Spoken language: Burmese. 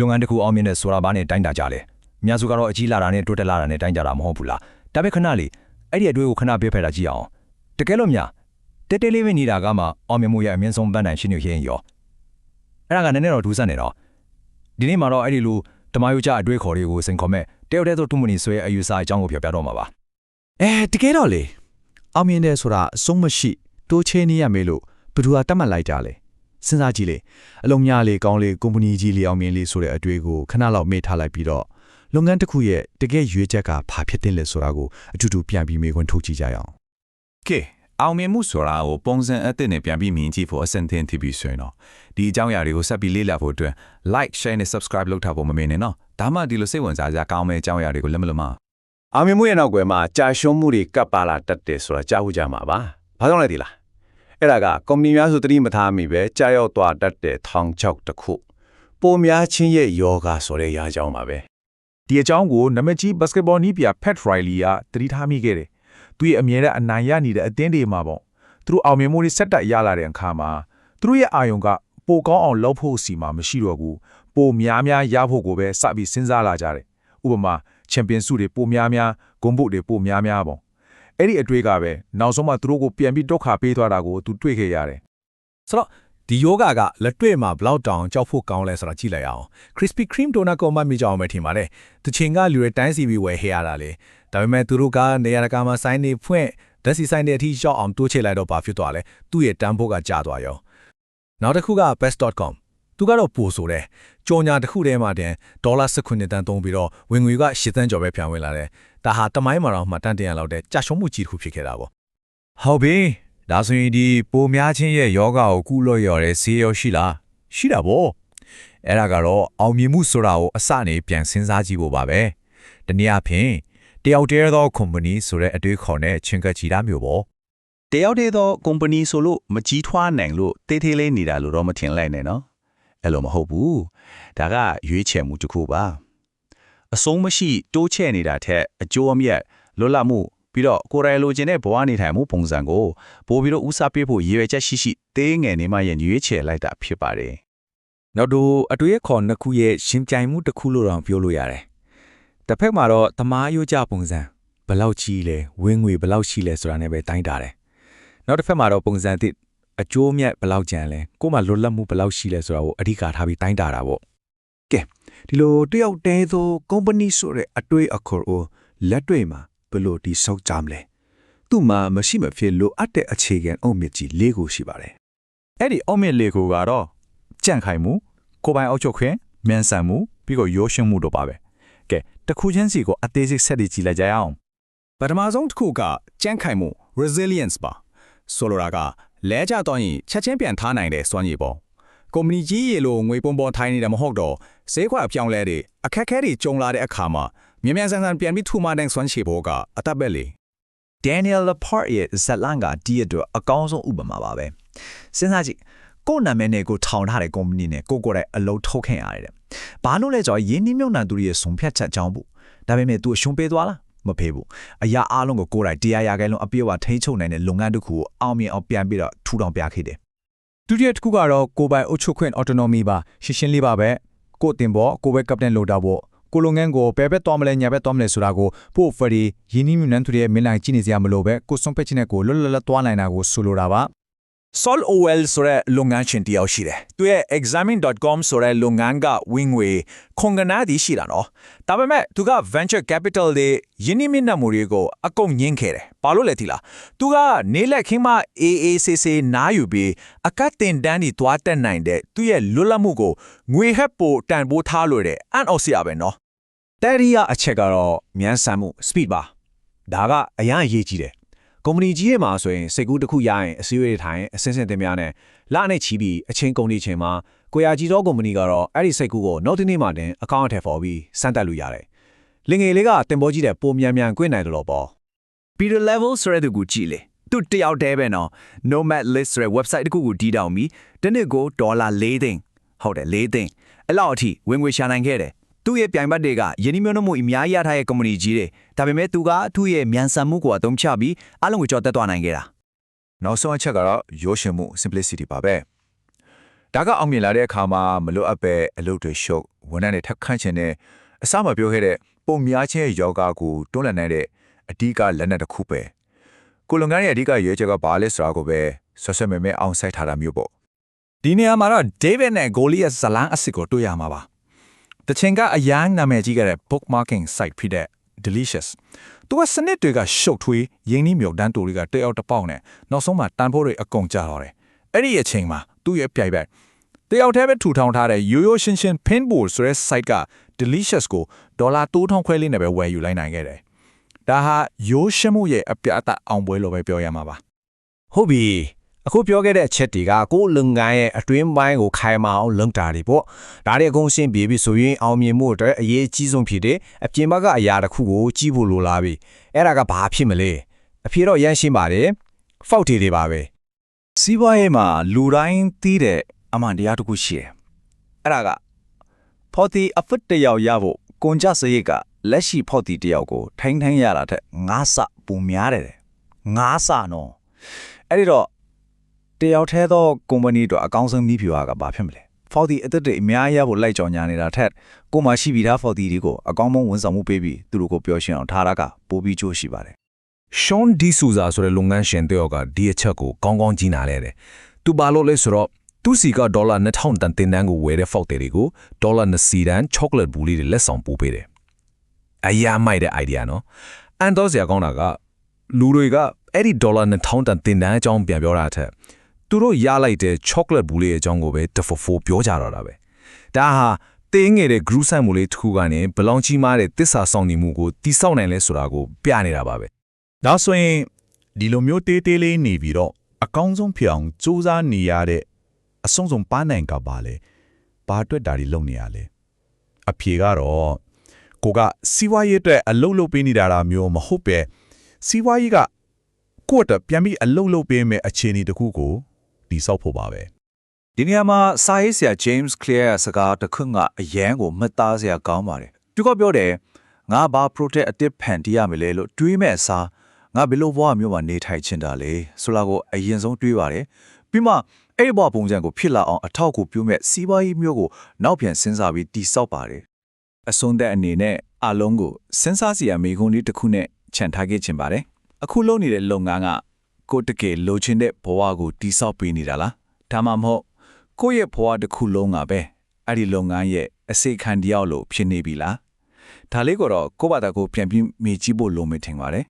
လုပ်ငန်းတစ်ခုအောင်မြင်တဲ့ဆိုတာဘာနဲ့တိုင်းတာကြလဲအများစုကတော့အကြီးလာတာနဲ့တိုးတက်လာတာနဲ့တိုင်းကြတာမဟုတ်ဘူးလားဒါပေမဲ့ခဏလေးအဲ့ဒီအတွေ့ကိုခဏပေးဖက်တာကြည့်အောင်တကယ်လို့များတဲတဲလေးပဲနေတာကမှအောင်မြင်မှုရဲ့အမြင့်ဆုံးပန်းတိုင်ရှိနေရင်ရောအဲ့ဒါကနည်းနည်းတော့ဒူးဆန်နေတော့ဒီနေ့မှာတော့အဲ့ဒီလိုတမယုကြအတွေ့ခေါ်တွေကိုစိန်ခေါ်မဲ့တယောက်တည်းသောတူမနီဆွဲအယူဆအကြောင်းကိုပြောပြတော့မှာပါအဲတကယ်တော့လေအောင်မြင်တယ်ဆိုတာအဆုံးမရှိတိုးချဲနေရမေးလို့ဘယ်သူကတတ်မှတ်လိုက်ကြလဲ စဉ်းစားကြည့်လေအလုံးများလေးကောင်းလေးကုမ္ပဏီကြီးလေးအောင်မြင်လေးဆိုတဲ့အတွေ့ကိုခဏလောက်မေ့ထားလိုက်ပြီးတော့လုပ်ငန်းတစ်ခုရဲ့တကယ်ရွေးချက်ကဘာဖြစ်တဲ့လဲဆိုတာကိုအတူတူပြန်ပြီးမေးခွန်းထုတ်ကြည့်ကြရအောင်ကဲအောင်မြင်မှုဆိုတာကိုပုံစံအသစ်နဲ့ပြန်ပြီးမြင်ကြည့်ဖို့အဆင်သင့်ဖြစ်ပြီးဆိုရင်တော့ဒီအကြောင်းအရာတွေကိုဆက်ပြီးလေ့လာဖို့အတွက် like share နဲ့ subscribe လုပ်ထားဖို့မမေ့နဲ့နော်ဒါမှဒီလိုစိတ်ဝင်စားစရာကောင်းမယ့်အကြောင်းအရာတွေကိုလက်မလွတ်မအောင်မြင်မှုရဲ့နောက်ွယ်မှာကြာရှုံးမှုတွေကပ်ပါလာတတ်တယ်ဆိုတာကြားဖို့ကြမှာပါ။ဘာကြောင့်လဲဒီလား။ အဲ့ဒါကကုမ္ပဏီများဆိုတတိမထားမိပဲကြာရောက်သွားတတ်တဲ့ထောင်ချောက်တစ်ခုပုံများချင်းရဲ့ယောဂဆိုတဲ့ရာကြောင်းပါပဲဒီအကြောင်းကိုနမကြီးဘတ်စကတ်ဘောနီးပြ Pat Riley ကတတိထားမိခဲ့တယ်။သူရဲ့အမြဲတမ်းအနိုင်ရနေတဲ့အသင်းတွေမှာပေါ့။သူတို့အောင်မြင်မှုတွေဆက်တက်ရလာတဲ့အခါမှာသူတို့ရဲ့အာယုံကပိုကောင်းအောင်လုပ်ဖို့စီမှာမရှိတော့ဘူး။ပိုများများရဖို့ကိုပဲစပြီးစဉ်းစားလာကြတယ်။ဥပမာချန်ပီယံဆုတွေပိုများများဂုဏ်ပုတ်တွေပိုများများပေါ့။ အဲ့ဒီအတွေ့ကပဲနောက်ဆုံးမှသူတို့ကိုပြန်ပြီးဒုက္ခပေးသွားတာကိုသူတွေ့ခဲ့ရတယ်ဆိုတော့ဒီယောဂကလက်တွေ့မှာဘလောက်တောင်ကြောက်ဖို့ကောင်းလဲဆိုတာကြည့်လိုက်အောင် Krispy Kreme donut ကိုမှတ်မိကြအောင်ပဲထင်ပါတယ်တချင်ကလူတွေတိုင်းစီပြီးဝယ်ဟရတာလေဒါပေမဲ့သူတို့ကနေရာတကာမှာစိုင်းနေဖွင့်ဓာတ်စီဆိုင်တဲ့အထိရှောက်အောင်တိုးချဲ့လိုက်တော့ဘာဖြစ်သွားလဲသူ့ရဲ့တန်းဖို့ကကျသွားရောနောက်တစ်ခုက best.com သူကတော့ပို့ဆိုတယ်ကြော်ညာတစ်ခုတည်းမှာတင်ဒေါ်လာ19တန်းသုံးပြီးတော့ဝင်ငွေက10တန်းကျော်ပဲပြန်ဝင်လာတယ်ဒါဟာတမိုင်းမှာတော့မှတန်တရလောက်တဲ့ကြာရှုံးမှုကြီးတစ်ခုဖြစ်ခဲ့တာပေါ့ဟုတ်ပြီဒါဆိုရင်ဒီပိုများချင်းရဲ့ယောဂကိုကုလို့ရတဲ့ဆေးရောရှိလားရှိတာဗောအဲ့ဒါကတော့အောင်မြင်မှုဆိုတာကိုအစနေပြန်စဉ်းစားကြည့်ဖို့ပါပဲတနည်းအားဖြင့်တယောက်တည်းသော company ဆိုတဲ့အတွေ့အခေါ်နဲ့ချင်းကပ်ကြည့်တာမျိုးဗောတယောက်တည်းသောကုမ္ပဏီဆိုလို့မကြီးထွားနိုင်လို့တေးသေးလေးနေတာလို့တော့မထင်လိုက်နဲ့နော် အဲ့လိုမဟုတ်ဘူးဒါကရွေးချယ်မှုတစ်ခုပါအဆုံးမရှိတိုးချဲ့နေတာထက်အကျိုးအမြတ်လွတ်လပ်မှုပြီးတော့ကိုယ်တိုင်လိုချင်တဲ့ဘဝနေထိုင်မှုပုံစံကိုပို့ပြီးတော့ဥစားပေးဖို့ရည်ရွယ်ချက်ရှိရှိသေးငယ်နေမှရင်ရွေးချယ်လိုက်တာဖြစ်ပါတယ်နောက်တော့အတွေ့အခေါ်နှစ်ခုရဲ့ရှင်ပြိုင်မှုတစ်ခုလို့တော့ပြောလို့ရတယ်တစ်ဖက်မှာတော့သမားရိုးကြပုံစံဘယ်လောက်ကြီးလဲဝင်းငွေဘယ်လောက်ရှိလဲဆိုတာနဲ့ပဲတိုင်းတာတယ်နောက်တစ်ဖက်မှာတော့ပုံစံသစ် အကျိုးမြတ်ဘယ်လောက်ကျန်လဲကိုယ်မှလွတ်လပ်မှုဘယ်လောက်ရှိလဲဆိုတာကိုအဓိကထားပြီးတိုင်းတာတာပေါ့ဒီလိုတယောက်တည်းသော company ဆိုတဲ့အတွေ့အခေါ်ကိုလက်တွေ့မှာဘယ်လိုတိစောက်ကြမလဲသူ့မှာမရှိမဖြစ်လိုအပ်တဲ့အခြေခံအုံမြင့်ကြီး၄ခုရှိပါတယ်အဲ့ဒီအောက်မြင့်လေးကိုကတော့ကြန့်ခိုင်မှုကိုယ်ပိုင်အောက်ချုပ်ခွင့်မြန်ဆန်မှုပြီးတော့ရိုးရှင်းမှုတို့ပါပဲကဲတစ်ခုချင်းစီကိုအသေးစိတ်ဆက်ပြီးကြည့်လိုက်ကြရအောင်ပထမဆုံးတစ်ခုကကြန့်ခိုင်မှု resilience ပါဆိုလိုတာက လဲကျတော့ရင်ချက်ချင်းပြန်ထားနိုင်တဲ့စွမ်းရည်ပေါ့ကုမ္ပဏီကြီးရေလိုငွေပုံပေါ်ထိုင်းနေတယ်မဟုတ်တော့ဈေးကွက်အပြောင်းလဲတွေအခက်အခဲတွေကြုံလာတဲ့အခါမှာမြန်မြန်ဆန်ဆန်ပြန်ပြီးထူမတဲ့စွမ်းချေဖို့ကအသက်ပဲလေ Daniel Laporte ရဲ့ဇက်လန်ကဒီအတွက်အကောင်းဆုံးဥပမာပါပဲစဉ်းစားကြည့်ကိုယ့်နာမည်နဲ့ကိုထောင်ထားတဲ့ကုမ္ပဏီနဲ့ကိုကိုယ်တိုင်အလုပ်ထုတ်ခင်ရတယ်တဲ့ဘာလို့လဲဆိုတော့ယင်းနှမြုံနှံသူတွေရဲ့ဆုံးဖြတ်ချက်ကြောင့်ဘူးဒါပေမဲ့ तू အရှုံးပေးသွားလား မဖေးဘူးအရာအားလုံးကိုကိုယ်တိုင်တရားရဂဲလုံးအပြည့်အဝထိန်းချုပ်နိုင်တဲ့လုပ်ငန်းတစ်ခုကိုအောင်မြင်အောင်ပြန်ပြီးတော့ထူထောင်ပြခဲ့တယ်ဒုတိယတစ်ခုကတော့ကိုယ်ပိုင်အုပ်ချုပ်ခွင့် autonomy ပါရှင်းရှင်းလေးပါပဲကိုယ်တင်ဖို့ကိုယ်ပဲကပတန်လိုတာဖို့ကိုလုပ်ငန်းကိုဘယ်ဘက်သွားမလဲညာဘက်သွားမလဲဆိုတာကိုပို့ဖရီယင်းနှမြုံနှံသူတွေရဲ့မင်းလိုက်ကြည့်နေစရာမလိုပဲကိုယ်ဆုံးဖြတ်ချက်နဲ့ကိုလွတ်လွတ်လပ်သွားနိုင်တာကိုဆိုလိုတာပါ Sol OL ဆိုတဲ့လုပ်ငန်းရှင်တယောက်ရှိတယ်။သူရဲ့ examine.com ဆိုတဲ့လုပ်ငန်းကဝင်ငွေခုံကနာဒီရှိတာနော်။ဒါပေမဲ့သူက venture capital တွေယင်းနှိမ့်နှံမှုတွေကိုအကုန်ညှင်းခဲ့တယ်။ဘာလို့လဲသိလား။သူကနေလက်ခင်းမ AACC နားယူပြီးအကတ်တင်တန်းဒီတွားတက်နိုင်တဲ့သူရဲ့လွတ်လပ်မှုကိုငွေဟက်ပိုတန်ဖိုးထားလို့တဲ့အန်အော်စီရပဲနော်။တဲ့ရီယာအချက်ကတော့မြန်ဆန်မှု speed ပါဒါကအရန်အရေးကြီးတယ် ကုမ္ပဏီကြီးတွေမှာဆိုရင်စိတ်ကူးတစ်ခုရရင်အစည်းအဝေးတွေထိုင်အစင်းစင်းတင်များနဲ့လနဲ့ချီပြီးအချင်းကုန်နေချင်းမှာကိုရာကြီးသောကုမ္ပဏီကတော့အဲ့ဒီစိတ်ကူးကိုနောက်တစ်နေ့မှတင်အကောင့်အထည်ဖော်ပြီးစမ်းတက်လို့ရတယ်လင်ငယ်လေးကတင်ပေါ်ကြီးတဲ့ပုံမြန်မြန်꿰နိုင်တယ်လို့ပေါ့ Peter Level ဆိုတဲ့သူကိုကြည့်လေသူတယောက်တည်းပဲနော် Nomad List ဆိုတဲ့ website တစ်ခုကိုတည်ထောင်ပြီးတစ်နှစ်ကိုဒေါ်လာ၄သိန်းဟုတ်တယ်၄သိန်းအဲ့လောက်အထိဝင်ငွေရှာနိုင်ခဲ့တယ် သူ့ရဲ့ပြိုင်ဘက်တွေကယင်းနှမျိုးနှမှုအများကြီးရထားတဲ့ company ကြီးတွေဒါပေမဲ့သူကသူ့ရဲ့မြန်ဆန်မှုကိုအသုံးချပြီးအလုံးကိုကြော်တက်သွားနိုင်ခဲ့တာနောက်ဆုံးအချက်ကတော့ရိုးရှင်မှု simplicity ပါပဲဒါကအောင်မြင်လာတဲ့အခါမှာမလွတ်အပ်ပဲအလုပ်တွေရှုပ်ဝန်ထမ်းတွေထပ်ခန့်ချင်တဲ့အစမပြောခဲ့တဲ့ပုံများခြင်းရဲ့ယောဂကိုတွန်းလှန်နိုင်တဲ့အဓိကလက်နက်တစ်ခုပဲကိုလုံငန်းရဲ့အဓိကရွေးချက်ကဘာလဲဆိုတာကိုပဲဆွဆွဲမဲမဲအောင်ဆိုင်ထားတာမျိုးပေါ့ဒီနေရာမှာတော့ David နဲ့ Goliath ဇလန်းအစ်စ်ကိုတွေ့ရမှာပါ။ တချင်ကအရန်နာမည်ကြီးခဲ့တဲ့ bookmarking site ဖြစ်တဲ့ Delicious ။သူကစနစ်တွေကရှုပ်ထွေးရင်းနှီးမြုပ်တန်းတူတွေကတယောက်တစ်ပေါက်နဲ့နောက်ဆုံးမှာတန်ဖိုးတွေအကုန်ကျတော့တယ်။အဲ့ဒီအချိန်မှာသူ့ရဲ့ပြိုင်ဘက်တယောက်တည်းပဲထူထောင်ထားတဲ့ရိုးရိုးရှင်းရှင်း pinball ဆိုတဲ့ site က Delicious ကိုဒေါ်လာ3000ခွဲလေးနဲ့ပဲဝယ်ယူလိုက်နိုင်ခဲ့တယ်။ဒါဟာရိုးရှင်းမှုရဲ့အပြတ်အသတ်အောင်ပွဲလို့ပဲပြောရမှာပါ။ဟုတ်ပြီ အခုပြောခဲ့တဲ့အချက်တွေကကိုယ်လုံငန်းရဲ့အတွင်းပိုင်းကိုခိုင်မာအောင်လုပ်တာတွေပေါ့ဒါတွေအကုန်ရှင်းပြပြီးဆိုရင်အောင်မြင်မှုအတွက်အရေးအကြီးဆုံးဖြစ်တဲ့အပြင်ဘက်ကအရာတစ်ခုကိုကြီးဖို့လိုလာပြီအဲ့ဒါကဘာဖြစ်မလဲအဖြေတော့ရမ်းရှင်းပါတယ်ဖောက်ထီတွေပါပဲစီးပွားရေးမှာလူတိုင်းသိတဲ့အမှန်တရားတစ်ခုရှိတယ်။အဲ့ဒါကဖော်တီအဖစ်တစ်ယောက်ရဖို့ကွန်ကြစရိတ်ကလက်ရှိဖော်တီတစ်ယောက်ကိုထိုင်းထိုင်းရတာတဲ့ငါးဆပုံများတယ်တဲ့။ငါးဆနော်။အဲ့ဒီတော့ တစ်ယောက်ထဲသောကုမ္ပဏီတို့အကောင်းဆုံးမိဖြူအားကဘာဖြစ်မလဲ။ဖော်တီအသက်တွေအများကြီးရဖို့လိုက်ကြောင်ညာနေတာထက်ကိုမှရှိပြီးသားဖော်တီတွေကိုအကောင်းဆုံးဝန်ဆောင်မှုပေးပြီးသူတို့ကိုပျော်ရွှင်အောင်ထားတာကပိုပြီးကြိုးရှိပါတယ်ရှွန်ဒီဆူဇာဆိုတဲ့လုပ်ငန်းရှင်တယောက်ကဒီအချက်ကိုကောင်းကောင်းကြီးနားလဲတယ်။သူဘာလို့လဲဆိုတော့သူစီကဒေါ်လာ2000တန်တင်တန်းကိုဝယ်တဲ့ဖောက်တယ်တွေကိုဒေါ်လာ20တန်ချောကလက်ဘူးလေးတွေလက်ဆောင်ပို့ပေးတယ်။အယားမိုက်တဲ့ idea နော်။အန်တော့စရာကောင်းတာကလူတွေကအဲ့ဒီဒေါ်လာ2000တန်တင်တန်းအကြောင်းပြန်ပြောတာအထက် သူတို့ရလိုက်တဲ့ chocolate ဘူးလေးအကြောင်းကိုပဲတဖဖိုပြောကြတော့တာပဲ။ဒါဟာတင်းငယ်တဲ့ group ဆိုင်မှုလေးတစ်ခုကနေဘလောင်ကြီးမားတဲ့တစ္ဆာဆောင်နေမှုကိုတိဆောက်နိုင်လဲဆိုတာကိုပြနေတာပါပဲ။ဒါဆိုရင်ဒီလိုမျိုးတေးသေးလေးနေပြီးတော့အကောင်းဆုံးဖြစ်အောင်စူးစမ်းနေရတဲ့အဆုံးစုံပန်းနိုင်ကပါလေဘာအတွက်ဒါတွေလုပ်နေရလဲအဖြေကတော့ကိုကစီးပွားရေးအတွက်အလုပ်လုပ်ပေးနေတာလားမျိုးမဟုတ်ပဲစီးပွားရေးကကိုယ့်အတွက်ပြန်ပြီးအလုပ်လုပ်ပေးမယ်အခြေအနေတစ်ခုကို တည်ဆောက်ဖို့ပါပဲဒီနေရာမှာစာရေးဆရာ James Clear ရဲ့စကားတစ်ခုကအရန်ကိုမှတ်သားစရာကောင်းပါတယ်။သူကပြောတယ်ငါဘာ protect အတစ်ဖန်တီးရမလဲလို့တွေးမဲ့အစားငါဘယ်လိုဘဝမျိုးမှာနေထိုင်ချင်တာလဲဆိုလာကိုအရင်ဆုံးတွေးပါတယ်။ပြီးမှအဲ့ဒီဘဝပုံစံကိုဖြစ်လာအောင်အထောက်အကူပြုမဲ့စီးပွားရေးမျိုးကိုနောက်ပြန်စဉ်းစားပြီးတိဆောက်ပါတယ်။အဆုံးသက်အနေနဲ့အလုံးကိုစဉ်းစားစရာမိကုန်းလေးတစ်ခုနဲ့ခြံထားခဲ့ချင်ပါတယ်။အခုလုပ်နေတဲ့လုပ်ငန်းက ကိုယ့်တကယ်လိုချင်တဲ့ဘဝကိုတိဆောက်ပေးနေတာလား။ဒါမှမဟုတ်ကိုယ့်ရဲ့ဘဝတစ်ခုလုံးကပဲအဲ့ဒီလုပ်ငန်းရဲ့အစိတ်ခံတယောက်လို့ဖြစ်နေပြီလားဒါလေးကိုတော့ကိုယ့်ဘာသာကိုပြန်ပြီးမေ့ကြည့်ဖို့လိုမယ်ထင်ပါတယ်